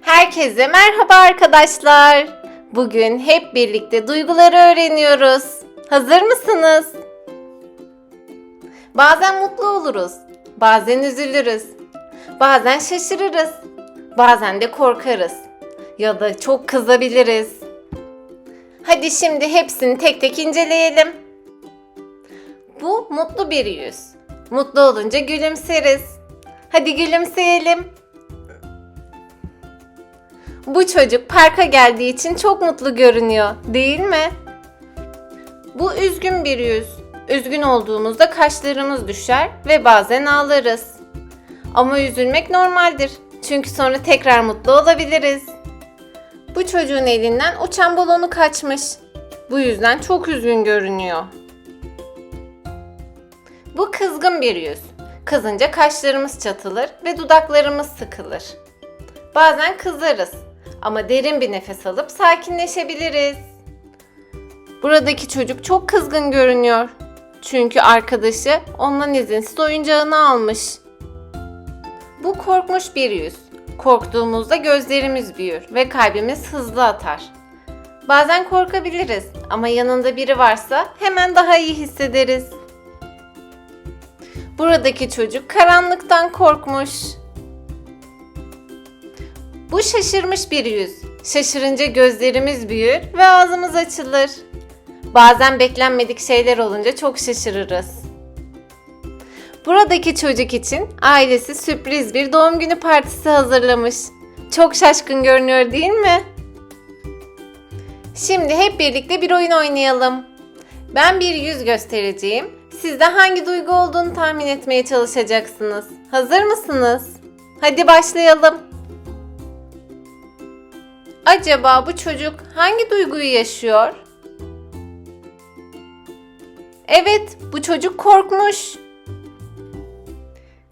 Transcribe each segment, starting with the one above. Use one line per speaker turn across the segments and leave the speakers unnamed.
Herkese merhaba arkadaşlar. Bugün hep birlikte duyguları öğreniyoruz. Hazır mısınız? Bazen mutlu oluruz, bazen üzülürüz, bazen şaşırırız, bazen de korkarız ya da çok kızabiliriz. Hadi şimdi hepsini tek tek inceleyelim. Bu mutlu bir yüz. Mutlu olunca gülümseriz. Hadi gülümseyelim. Bu çocuk parka geldiği için çok mutlu görünüyor, değil mi? Bu üzgün bir yüz. Üzgün olduğumuzda kaşlarımız düşer ve bazen ağlarız. Ama üzülmek normaldir. Çünkü sonra tekrar mutlu olabiliriz. Bu çocuğun elinden uçan balonu kaçmış. Bu yüzden çok üzgün görünüyor. Bu kızgın bir yüz. Kızınca kaşlarımız çatılır ve dudaklarımız sıkılır. Bazen kızarız ama derin bir nefes alıp sakinleşebiliriz. Buradaki çocuk çok kızgın görünüyor. Çünkü arkadaşı ondan izinsiz oyuncağını almış. Bu korkmuş bir yüz. Korktuğumuzda gözlerimiz büyür ve kalbimiz hızlı atar. Bazen korkabiliriz ama yanında biri varsa hemen daha iyi hissederiz. Buradaki çocuk karanlıktan korkmuş. Bu şaşırmış bir yüz. Şaşırınca gözlerimiz büyür ve ağzımız açılır. Bazen beklenmedik şeyler olunca çok şaşırırız. Buradaki çocuk için ailesi sürpriz bir doğum günü partisi hazırlamış. Çok şaşkın görünüyor değil mi? Şimdi hep birlikte bir oyun oynayalım. Ben bir yüz göstereceğim. Siz de hangi duygu olduğunu tahmin etmeye çalışacaksınız. Hazır mısınız? Hadi başlayalım. Acaba bu çocuk hangi duyguyu yaşıyor? Evet, bu çocuk korkmuş.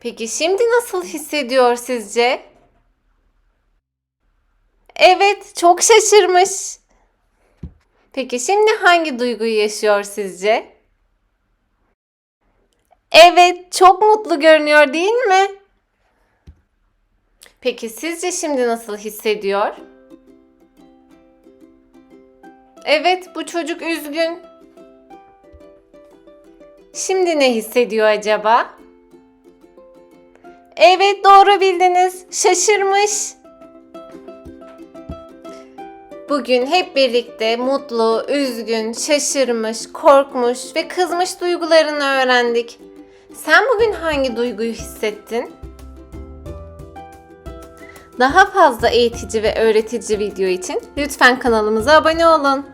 Peki şimdi nasıl hissediyor sizce? Evet, çok şaşırmış. Peki şimdi hangi duyguyu yaşıyor sizce? Evet, çok mutlu görünüyor değil mi? Peki sizce şimdi nasıl hissediyor? Evet, bu çocuk üzgün. Şimdi ne hissediyor acaba? Evet, doğru bildiniz. Şaşırmış. Bugün hep birlikte mutlu, üzgün, şaşırmış, korkmuş ve kızmış duygularını öğrendik. Sen bugün hangi duyguyu hissettin? Daha fazla eğitici ve öğretici video için lütfen kanalımıza abone olun.